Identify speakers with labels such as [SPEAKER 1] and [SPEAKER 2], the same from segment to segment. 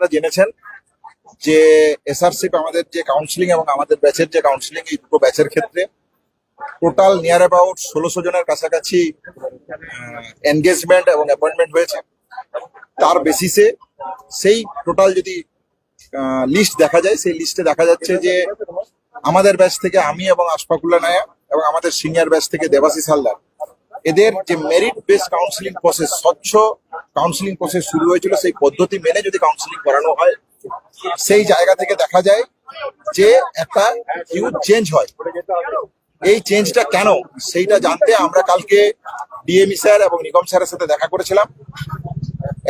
[SPEAKER 1] আপনারা জেনেছেন যে এসআরসিপ আমাদের যে কাউন্সিলিং এবং আমাদের ব্যাচের যে কাউন্সিলিং এই দুটো ব্যাচের ক্ষেত্রে টোটাল নিয়ার অ্যাবাউট ষোলোশো জনের কাছাকাছি এনগেজমেন্ট এবং অ্যাপয়েন্টমেন্ট হয়েছে। তার বেসিসে সেই টোটাল যদি লিস্ট দেখা যায়, সেই লিস্টে দেখা যাচ্ছে যে আমাদের ব্যাচ থেকে আমি এবং আশফাকুল্লা নায়া এবং আমাদের সিনিয়র ব্যাচ থেকে দেবাশিস হালদার। এদের যে মেরিট বেস কাউন্সিলিং প্রসেস স্বচ্ছ কাউন্সিলিং প্রসেস শুরু হয়েছিল, সেই পদ্ধতি মেনে যদি কাউন্সিলিং করানো হয়, সেই জায়গা থেকে দেখা যায় যে একটা হিউজ চেঞ্জ হয়। এই চেঞ্জটা কেন? সেইটা জানতে আমরা কালকে ডিএমই স্যার এবং নিগম স্যারের সাথে দেখা করেছিলাম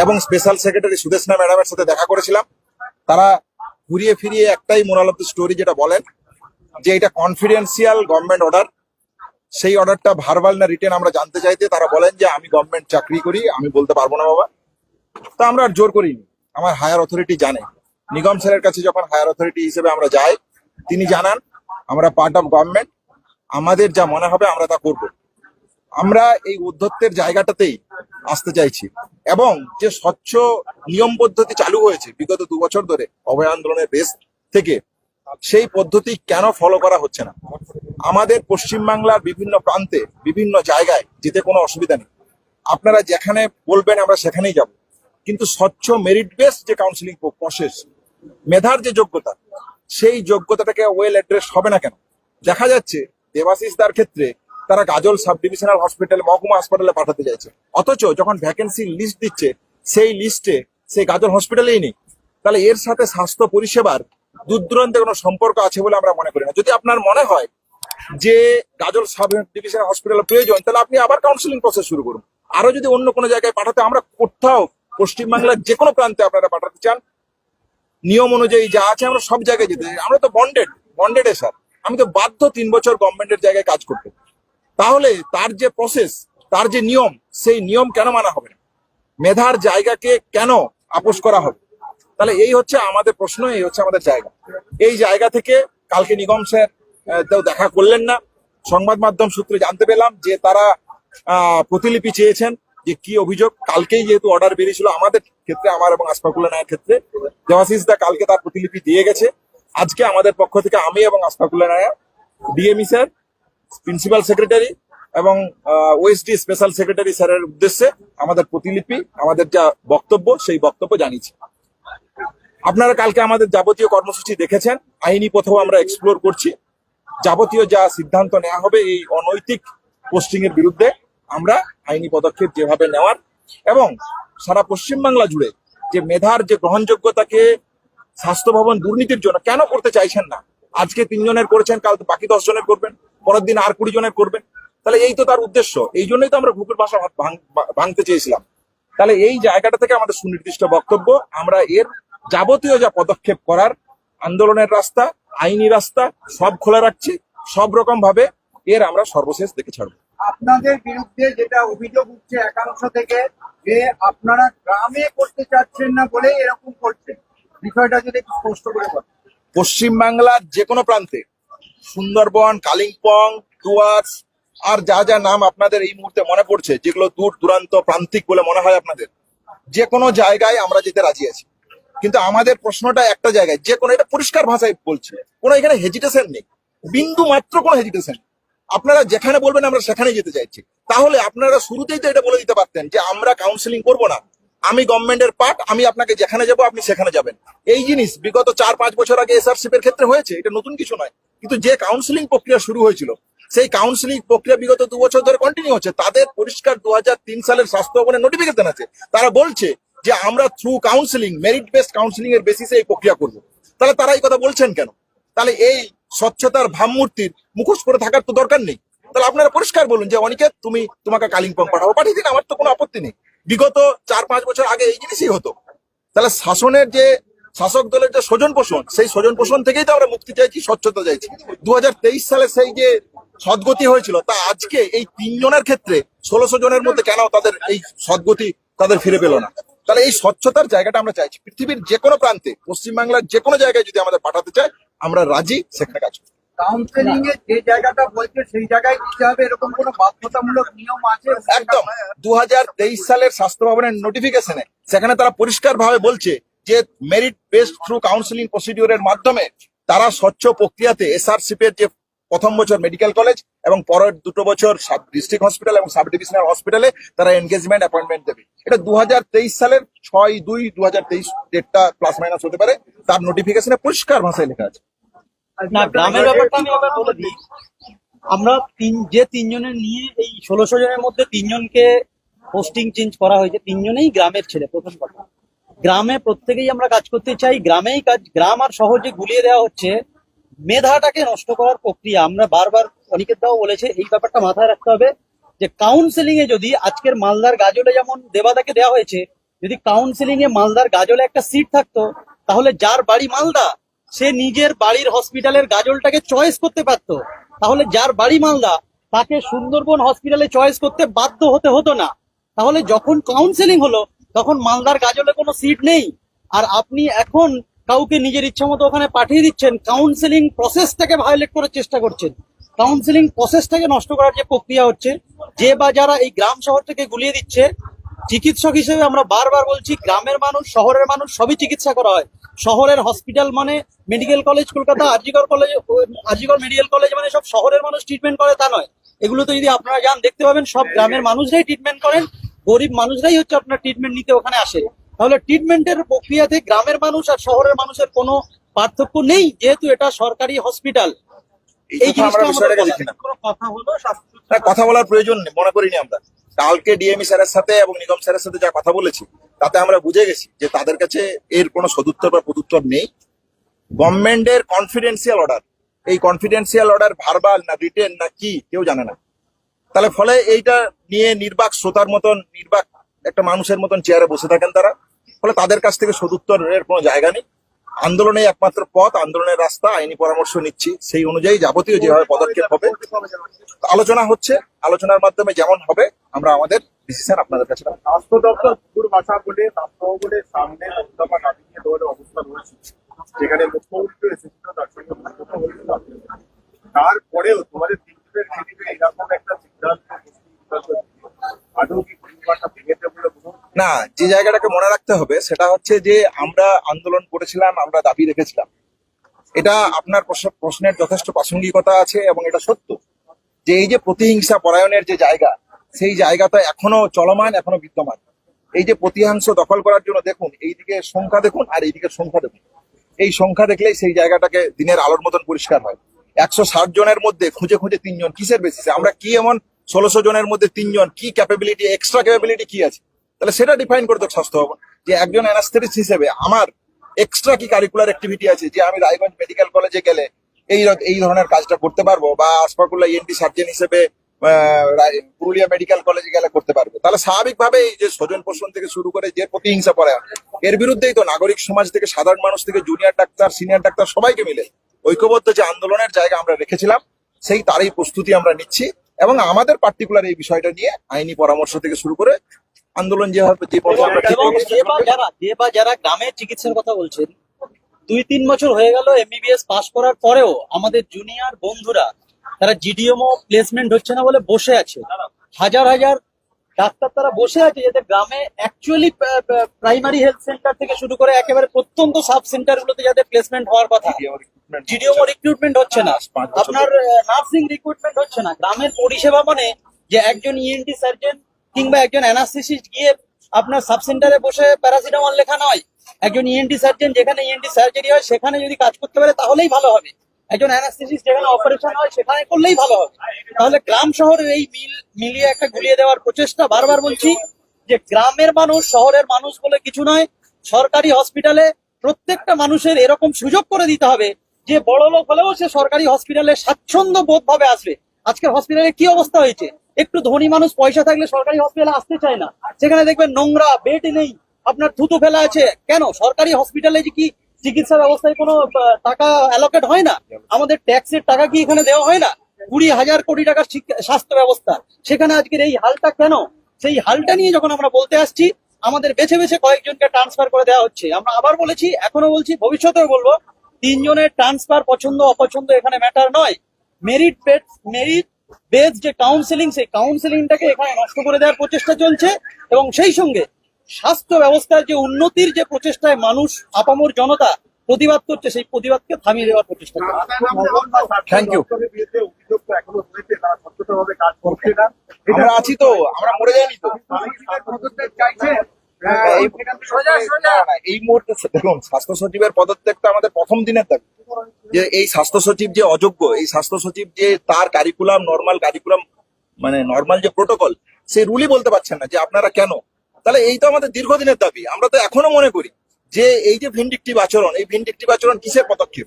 [SPEAKER 1] এবং স্পেশাল সেক্রেটারি সুদেশনা ম্যাডামের সাথে দেখা করেছিলাম। তারা ঘুরিয়ে ফিরিয়ে একটাই মোরাল অফ দ্য স্টোরি যেটা বলেন, যে এটা কনফিডেন্সিয়াল গভর্নমেন্ট অর্ডার সেই অর্ডারটা ভার্বাল না রিটেন আমরা জানতে চাইতে তারা বলেন যে আমি গভর্নমেন্ট চাকরি করি, আমি বলতে পারব না বাবা। তা আমরা আর জোর করিনি। আমার হায়ার অথরিটি জানে। নিগম স্যারের কাছে যখন হায়ার অথরিটি হিসেবে আমরা যাই, তিনি জানান, আমরা পার্ট অফ গভর্নমেন্ট আমাদের যা মনে হবে আমরা তা করব। আমরা এই উদ্ধত্তের জায়গাটাতেই আসতে চাইছি। এবং যে স্বচ্ছ নিয়ম পদ্ধতি চালু হয়েছে বিগত দু বছর ধরে অভয় আন্দোলনের বেস থেকে সেই পদ্ধতি কেন ফলো করা হচ্ছে না? আমাদের পশ্চিমবাংলার বিভিন্ন প্রান্তে, বিভিন্ন জায়গায় যেতে কোনো অসুবিধা নেই। আপনারা যেখানে বলবেন আমরা সেখানেই যাব। কিন্তু স্বচ্ছ মেরিট বেস যে কাউন্সিলিং প্রসেস মেধার যে যোগ্যতা, সেই যোগ্যতাটাকে ওয়েল অ্যাড্রেস হবে না কেন? দেখা যাচ্ছে দেবাশিস দার ক্ষেত্রে তারা গাজল সাব ডিভিশনাল হসপিটাল মহকুমা হাসপাতালে পাঠাতে চাইছে। অথচ যখন ভ্যাকেন্সি লিস্ট দিচ্ছে, সেই লিস্টে সেই গাজল হসপিটালেই নেই। তাহলে এর সাথে স্বাস্থ্য পরিষেবার দূর দূরান্তে কোনো সম্পর্ক আছে বলে আমরা মনে করি না। যদি আপনার মনে হয় যে গাজল সাব ডিভিশনাল হসপিটাল প্রয়োজন, তাহলে আপনি আবার কাউন্সিলিং প্রসেস শুরু করুন। আরও যদি অন্য কোনো জায়গায় পাঠাতে আমরা কোথাও পশ্চিমবাংলার যে কোনো প্রান্তে আপনারা পাঠাতে চান, নিয়ম অনুযায়ী যা আছে আমরা সব জায়গায় যেতে। আমরা তো বন্ডেড বন্ডেড স্যার আমি তো বাধ্য তিন বছর গভর্নমেন্টের জায়গায় কাজ করতে। তাহলে তার যে প্রসেস তার যে নিয়ম, সেই নিয়ম কেন মানা হবে না? মেধার জায়গাকে কেন আপোষ করা হবে? তাহলে এই হচ্ছে আমাদের প্রশ্ন, এই হচ্ছে আমাদের জায়গা। এই জায়গা থেকে কালকে নিগম স্যার দেখা করলেন না। সংবাদ মাধ্যম সূত্রে জানতে পেলাম যে তারা প্রতিলিপি চেয়েছেন যে কি অভিযোগ। কালকেই যেহেতু অর্ডার বেরিয়েছিল আমাদের ক্ষেত্রে, আমার এবং আসফাকুল্লা নায়ের ক্ষেত্রে দেওয়াশিস দা কালকে তার প্রতিলিপি দিয়ে গেছে। আজকে আমাদের পক্ষ থেকে আমি এবং Ashfaqulla Naya, DME sir, principal secretary এবং ওএসডি স্পেশাল সেক্রেটারি স্যারের উদ্দেশ্যে আমাদের প্রতিলিপি, আমাদের যা বক্তব্য, সেই বক্তব্য জানিয়েছি। আপনারা কালকে আমাদের যাবতীয় কর্মসূচি দেখেছেন। আইনি পথেও আমরা এক্সপ্লোর করছি। যাবতীয় যা সিদ্ধান্ত নেওয়া হবে এই অনৈতিক পোস্টিং এর বিরুদ্ধে আমরা আইনি পদক্ষেপ যেভাবে নেওয়ার এবং সারা পশ্চিমবাংলা জুড়ে যে মেধার যে গ্রহণযোগ্যতাকে স্বাস্থ্য ভবন দুর্নীতির জন্য কেন করতে চাইছেন না? আজকে তিনজনের করেছেন, কাল বাকি দশ জনের করবেন, পরের দিন আর কুড়ি জনের করবেন। তাহলে এই তো তার উদ্দেশ্য। এই জন্যই তো আমরা বুকের ভাষা ভাঙতে চেয়েছিলাম। তাহলে এই জায়গাটা থেকে আমাদের সুনির্দিষ্ট বক্তব্য। আমরা এর যাবতীয় যা পদক্ষেপ করার আন্দোলনের রাস্তা আইনি রাস্তা সব খোলা রাখছি। সব রকম ভাবে এর আমরা সর্বশেষ দেখে ছাড়বো।
[SPEAKER 2] আপনাদের বিরুদ্ধে যেটা অভিযোগ উঠছে একাংশ থেকে যে আপনারা গ্রামে করতে চাচ্ছেন না বলে এরকম করছেন বিষয়টা যদি একটু স্পষ্ট করে বলেন।
[SPEAKER 1] পশ্চিমবাংলার যে কোনো প্রান্তে সুন্দরবন কালিম্পং ডুয়ার্স আর যা যা নাম আপনাদের এই মুহূর্তে মনে পড়ছে, যেগুলো দূর, দূরান্ত, প্রান্তিক বলে মনে হয় আপনাদের যে কোনো জায়গায় আমরা যেতে রাজি আছি। কিন্তু আমাদের প্রশ্নটা একটা জায়গায় যে কোনো এটা পরিষ্কার ভাষায় বলছে, কোনো এখানে হেজিটেশন নেই। বিন্দু মাত্র কোনো হেজিটেশন আপনারা যেখানে বলবেন আমরা সেখানে যেতে চাইছি। তাহলে আপনারা শুরুতেই তো এটা বলে দিতে পারতেন যে আমরা কাউন্সিলিং করব না। আমি গভর্নমেন্টের পার্ট আমি আপনাকে যেখানে যাব, আপনি সেখানে যাবেন। এই জিনিস বিগত চার, পাঁচ বছর আগে এসআরসিপ এর ক্ষেত্রে হয়েছে, এটা নতুন কিছু নয়। কিন্তু যে কাউন্সিলিং প্রক্রিয়া শুরু হয়েছিল সেই কাউন্সিলিং প্রক্রিয়া বিগত দু বছর ধরে কন্টিনিউ হচ্ছে। তাদের পরিষ্কার দুহাজার তিন সালের স্বাস্থ্য ভবনের নোটিফিকেশন আছে। তারা বলছে যে, আমরা through counselling merit based counselling এর বেসিসে এই প্রক্রিয়া করব। তাহলে তারা এই কথা বলছেন কেন? তাহলে এই স্বচ্ছতার ভাবমূর্তির মুখোশ করে থাকার তো দরকার নেই। তাহলে আপনারা পরিষ্কার বলুন যে, অনিকেত, তুমি তোমাকে কালিম্পং পাঠাবো পাঠিয়ে দিন আমার তো কোনো আপত্তি নেই। বিগত চার পাঁচ বছর আগে এই জিনিসই হতো। তাহলে শাসনের যে শাসক দলের যে স্বজন পোষণ সেই স্বজন পোষণ থেকেই তো আমরা মুক্তি চাইছি স্বচ্ছতা চাইছি। দুহাজার তেইশ সালে সেই যে সদ্গতি হয়েছিল তা আজকে এই তিনজনের ক্ষেত্রে ষোলোশো জনের মধ্যে কেন তাদের এই সদ্গতি তাদের ফিরে পেল না? তাহলে এই স্বচ্ছতার জায়গাটা আমরা চাইছি। পৃথিবীর যে কোনো প্রান্তে পশ্চিমবাংলার যে কোনো জায়গায় যদি আমাদের পাঠাতে চায় আমরা রাজি সেখানে কাজ।
[SPEAKER 2] কাউন্সেলিং এর যে জায়গাটা বলছে সেই জায়গায় দিতে হবে? এরকম কোনো বাধ্যতামূলক নিয়ম আছে?
[SPEAKER 1] একদম। দু হাজার তেইশ সালের স্বাস্থ্য ভবনের নোটিফিকেশনে সেখানে তারা পরিষ্কার ভাবে বলছে যে মেরিট বেসড থ্রু কাউন্সিলিং প্রসিডিওরের মাধ্যমে তারা স্বচ্ছ প্রক্রিয়াতে এসআরসিপি এর যে প্রথম বছর মেডিকেল কলেজ এবং পরের দুটো বছর সাব ডিস্ট্রিক্ট হসপিটাল এবং সাব ডিভিশনাল হসপিটালে তারা এনগেজমেন্ট অ্যাপয়েন্টমেন্ট দেবে। এটা দুহাজার তেইশ সালের ছয় দুই দু হাজার তেইশ ডেটটা প্লাস মাইনাস হতে পারে। তার নোটিফিকেশনে পরিষ্কার ভাষায় লেখা আছে।
[SPEAKER 3] না, গ্রামের আমরা তিন, যে তিনজনের নিয়ে এই ষোলোশো জনের মধ্যে তিনজনকে পোস্টিং চেঞ্জ করা হয়েছে, তিনজনেই গ্রামের ছেলে, প্রথম কথা। গ্রামে প্রত্যেকেই আমরা কাজ করতে চাই। গ্রামেই কাজ, গ্রাম আর যে গুলিয়ে দেওয়া হচ্ছে, মেধাটাকে নষ্ট করার প্রক্রিয়া আমরা বারবার অনিকেত দাও বলেছে, এই ব্যাপারটা মাথায় রাখতে হবে যে কাউন্সেলিং এ যদি আজকের মালদার গাজলে যেমন দেবাদাকে দেওয়া হয়েছে, যদি কাউন্সেলিং এ মালদার গাজলে একটা সিট থাকতো, তাহলে যার বাড়ি মালদা, সে নিজের বাড়ির হসপিটালের গাজলটাকে চয়েস করতে পারতো। তাহলে যার বাড়ি মালদা, তাকে সুন্দরবন হসপিটালে চয়েস করতে বাধ্য হতে হতো না। তাহলে যখন কাউন্সেলিং হলো তখন মালদার গাজলে কোনো সিট নেই। আর আপনি এখন কাউকে নিজের ইচ্ছা মতো ওখানে পাঠিয়ে দিচ্ছেন কাউন্সেলিং প্রসেসটাকে ভায়োলেট করার চেষ্টা করছেন। কাউন্সেলিং প্রসেসটাকে নষ্ট করার যে প্রক্রিয়া হচ্ছে, যে বা যারা এই গ্রাম শহর থেকে গুলিয়ে দিচ্ছে, চিকিৎসক হিসেবে আমরা বারবার বলছি, গ্রামের মানুষ, শহরের মানুষ সবই চিকিৎসা করা হয়। শহরের হসপিটাল মানে medical college Kolkata RG Kar college RG Kar medical college মানে সব শহরের মানুষ ট্রিটমেন্ট করে, তা নয়। এগুলো তো যদি আপনারা যান, দেখতে পাবেন সব গ্রামের মানুষরাই ট্রিটমেন্ট করেন। গরিব মানুষরাই হচ্ছে আপনার ট্রিটমেন্ট নিতে ওখানে আসে। তাহলে ট্রিটমেন্টের প্রক্রিয়াতে গ্রামের মানুষ আর শহরের মানুষের কোনো পার্থক্য নেই যেহেতু এটা সরকারি হসপিটাল
[SPEAKER 1] এই কথা না,
[SPEAKER 3] কথা
[SPEAKER 1] বলার প্রয়োজন নেই, মনে করিনি আমরা। কালকে ডিএমই স্যারের সাথে এবং নিগম স্যারের সাথে যা কথা বলেছি তাতে আমরা বুঝে গেছি যে তাদের কাছে এর কোনো সদুত্তর বা প্রদুত্তর নেই। গভর্নমেন্টের কনফিডেন্সিয়াল অর্ডার এই কনফিডেন্সিয়াল অর্ডার ভার্বাল না রিটেন না কি কেউ জানে না। তাহলে ফলে এইটা নিয়ে নির্বাক শ্রোতার মতন, নির্বাক একটা মানুষের মতন চেয়ারে বসে থাকেন তারা। ফলে তাদের কাছ থেকে সদুত্তরের কোনো জায়গা নেই। আন্দোলনে একমাত্র পথ, আন্দোলনের রাস্তা, আইনি পরামর্শ নিচ্ছি। সেই অনুযায়ী যাবতীয় যেভাবে পদক্ষেপ হবে। আলোচনা হচ্ছে। আলোচনার মাধ্যমে যেমন হবে, আমরা আমাদের ডিসিশন আপনাদের কাছে
[SPEAKER 2] স্বাস্থ্য দপ্তর বাসা বলে সামনে অবস্থা রয়েছে। যেখানে মুখ্যমন্ত্রী তারপরেও তোমাদের
[SPEAKER 1] না, যে জায়গাটাকে মনে রাখতে হবে সেটা হচ্ছে যে আমরা আন্দোলন করেছিলাম, আমরা দাবি রেখেছিলাম। এটা আপনার প্রশ্নের যথেষ্ট প্রাসঙ্গিকতা আছে এবং এটা সত্য। যে এই যে প্রতিহিংসা পরায়ণের যে জায়গা, সেই জায়গাটা এখনও চলমান, এখনও বিদ্যমান। এই যে প্রতিহাংশ দখল করার জন্য দেখুন এইদিকে সংখ্যা দেখুন আর এইদিকে সংখ্যা দেখুন। এই সংখ্যা দেখলেই সেই জায়গাটাকে দিনের আলোর মতন পরিষ্কার হয়। একশো ষাট জনের মধ্যে খুঁজে খুঁজে তিনজন। কিসের বেসিসে আমরা কি এমন ষোলোশো জনের মধ্যে তিনজন? কি ক্যাপাবিলিটি এক্সট্রা ক্যাপাবিলিটি কি আছে? তাহলে সেটা ডিফাইন করতে স্বাস্থ্য ভবন যে একজন অ্যানাস্থেটিস্ট হিসেবে আমার এক্সট্রা কি কারিকুলার অ্যাক্টিভিটি আছে? যে আমি রায়গঞ্জ মেডিকেল কলেজে গেলে এই এই ধরনের কাজটা করতে পারব বা আসফাকুল্লাহ ইএনটি সার্জন হিসেবে পুরুলিয়া মেডিকেল কলেজে গেলে করতে পারবে। তাহলে স্বাভাবিকভাবে এই যে স্বজন পোষণ থেকে শুরু করে যে প্রতিহিংসা পড়ে এর বিরুদ্ধেই তো নাগরিক সমাজ থেকে সাধারণ মানুষ থেকে জুনিয়র ডাক্তার সিনিয়র ডাক্তার সবাইকে মিলে ঐক্যবদ্ধ যে আন্দোলনের জায়গা আমরা রেখেছিলাম সেই তারই প্রস্তুতি আমরা নিচ্ছি এবং আমাদের পার্টিকুলার এই বিষয়টা নিয়ে আইনি পরামর্শ থেকে শুরু করে আন্দোলন যেভাবে যে
[SPEAKER 3] বা যারা গ্রামের চিকিৎসার কথা বলছেন দুই তিন বছর হয়ে গেল এমবিবিএস পাস করার পরেও আমাদের জুনিয়র বন্ধুরা তারা জিডিএমও প্লেসমেন্ট হচ্ছে না বলে বসে আছে। হাজার হাজার ডাক্তার তারা বসে আছে যাতে গ্রামে অ্যাকচুয়ালি প্রাইমারি হেলথ সেন্টার থেকে শুরু করে একেবারে প্রত্যন্ত সাব সেন্টার গুলোতে যাতে প্লেসমেন্ট হওয়ার কথা জিডিএমও রিক্রুটমেন্ট হচ্ছে। না। আপনার নার্সিং রিক্রুটমেন্ট হচ্ছে না। গ্রামের পরিষেবা মানে যে একজন ইএনটি সার্জন কিংবা একজন অ্যানাস্থেসিস্ট গিয়ে আপনার সাব সেন্টারে বসে প্যারাসিটামল লেখা নয়। একজন ইএনটি সার্জন যেখানে ইএনটি সার্জারি হয় সেখানে যদি কাজ করতে পারে তাহলেই ভালো হবে। একজন অ্যানাস্থেসিস্ট যেখানে অপারেশন হয়, সেখানে করলেই ভালো হবে তাহলে গ্রাম শহরের এই মিল, মিলিয়ে একটা গুলিয়ে দেওয়ার প্রচেষ্টা বারবার বলছি যে গ্রামের মানুষ, শহরের মানুষ বলে কিছু নয়। সরকারি হসপিটালে প্রত্যেকটা মানুষের এরকম সুযোগ করে দিতে হবে যে বড় লোক হলেও সে সরকারি হসপিটালে স্বাচ্ছন্দ্য বোধ ভাবে আসবে। আজকের হসপিটালে কি অবস্থা হয়েছে? একটু ধনী মানুষ পয়সা থাকলে সরকারি হসপিটালে আসতে চায় না। সেখানে দেখবেন নোংরা, বেড নেই, আপনার থুতু ফেলা আছে। কেন? সরকারি হসপিটালে যে কি চিকিৎসা ব্যবস্থায় কোনো টাকা অ্যালোকেট হয় না। আমাদের ট্যাক্সের টাকা কি এখানে দেওয়া হয় না? কুড়ি হাজার কোটি টাকার স্বাস্থ্য ব্যবস্থা। সেখানে আজকের এই হালটা কেন? সেই হালটা নিয়ে যখন আমরা বলতে আসছি, আমাদের বেছে বেছে কয়েকজনকে ট্রান্সফার করে দেওয়া হচ্ছে। আমরা আবার বলেছি, এখনও বলছি, ভবিষ্যতেও বলব, তিনজনের ট্রান্সফার পছন্দ, অপছন্দ এখানে ম্যাটার নয়। মেরিট বেড মেরিট বেস যে কাউন্সেলিং সেই কাউন্সেলিংটাকে এখানে নষ্ট করে দেওয়ার প্রচেষ্টা চলছে এবং সেই সঙ্গে স্বাস্থ্য ব্যবস্থার যে উন্নতির যে প্রচেষ্টায় মানুষ আপামর জনতা প্রতিবাদ করছে সেই প্রতিবাদকে থামিয়ে দেওয়ার প্রচেষ্টা
[SPEAKER 2] তো করছে না।
[SPEAKER 1] আমরা আছি তো আমরা মরে যাইনি তো।
[SPEAKER 2] পদত্যাগ চাইছে
[SPEAKER 1] হ্যাঁ, এই মুহূর্তে দেখুন স্বাস্থ্য সচিবের পদত্যাগটা আমাদের প্রথম দিনের দাবি। যে এই স্বাস্থ্য সচিব যে অযোগ্য এই স্বাস্থ্য সচিব যে তার কারিকুলাম নর্মাল কারিকুলাম মানে নর্মাল যে প্রোটোকল সেই রুলই বলতে পারছেন না যে আপনারা কেন তাহলে এই তো আমাদের দীর্ঘদিনের দাবি। আমরা তো এখনও মনে করি যে এই যে ভিন্ডিকটিভ আচরণ এই ভিন্ডিকটিভ আচরণ কিসের পদক্ষেপ?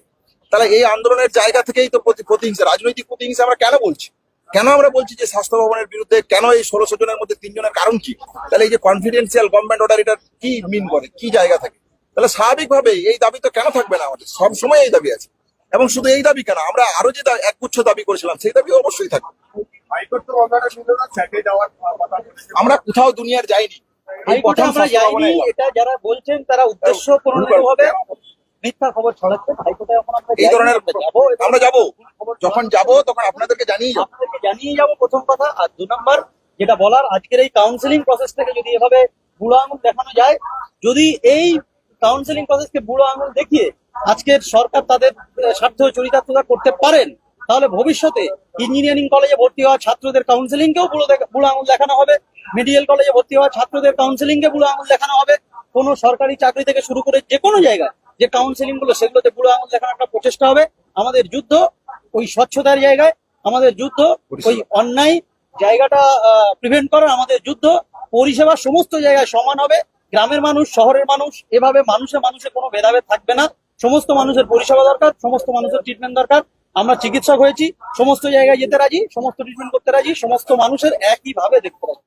[SPEAKER 1] তাহলে এই আন্দোলনের জায়গা থেকেই তো প্রতি- প্রতিহিংসা রাজনৈতিক প্রতিহিংসা আমরা কেন বলছি? কেন আমরা বলছি যে স্বাস্থ্য ভবনের বিরুদ্ধে কেন এই ষোলোশো জনের মধ্যে তিনজনের কারণ কি? তাহলে এই যে কনফিডেন্সিয়াল গভর্নমেন্ট অর্ডার এটা কি মিন করে? কি জায়গা থাকে? তাহলে স্বাভাবিকভাবে এই দাবি তো কেন থাকবে না আমাদের? সব সময় এই দাবি আছে। এবং শুধু এই দাবি কেন আমরা আরও যে একগুচ্ছ দাবি করেছিলাম সেই দাবি অবশ্যই থাকবে। আমরা কোথাও দুনিয়ার যাইনি।
[SPEAKER 3] হাইকোর্টে আমরা যাইনি। এটা যারা বলছেন তারা উদ্দেশ্য মিথ্যা খবর হাইকোর্টে এখন আমরা
[SPEAKER 1] এই ধরনের
[SPEAKER 3] আমরা যাব এবং
[SPEAKER 1] আমরা যাব। যখন যাব তখন আপনাদেরকে জানিয়ে যাব।
[SPEAKER 3] আপনাদেরকে জানিয়ে যাব প্রথম কথা। আর দু নম্বর যেটা বলার আজকের এই কাউন্সিলিং প্রসেস থেকে যদি এভাবে বুড়ো আঙুল দেখানো যায় যদি এই কাউন্সিলিং প্রসেসকে বুড়ো আঙুল দেখিয়ে আজকের সরকার তাদের স্বার্থ চরিতার্থতা করতে পারেন তাহলে ভবিষ্যতে ইঞ্জিনিয়ারিং কলেজে ভর্তি হওয়া ছাত্রদের কাউন্সিলিংকেও বুড়ো দেখা- বুড়ো আঙুল দেখানো হবে। মেডিকেল কলেজে ভর্তি হওয়া ছাত্রদের কাউন্সিলিং কে বুড়ো আঙুল দেখানো হবে। কোনো সরকারি চাকরি থেকে শুরু করে যে কোনো জায়গায় যে কাউন্সিলিংগুলো সেগুলোতে বুড়ো আঙুল দেখানো একটা প্রচেষ্টা হবে। আমাদের যুদ্ধ ওই স্বচ্ছতার জায়গায় আমাদের যুদ্ধ ওই অন্যায় জায়গাটা প্রিভেন্ট করার আমাদের যুদ্ধ। পরিষেবা সমস্ত জায়গায় সমান হবে। গ্রামের মানুষ শহরের মানুষ এভাবে মানুষে মানুষে কোনো ভেদাভেদ থাকবে না। সমস্ত মানুষের পরিষেবা দরকার সমস্ত মানুষের ট্রিটমেন্ট দরকার। আমরা চিকিৎসক হয়েছি সমস্ত জায়গায় যেতে রাজি সমস্ত ট্রিটমেন্ট করতে রাজি সমস্ত মানুষের একইভাবে দেখতে রাজি।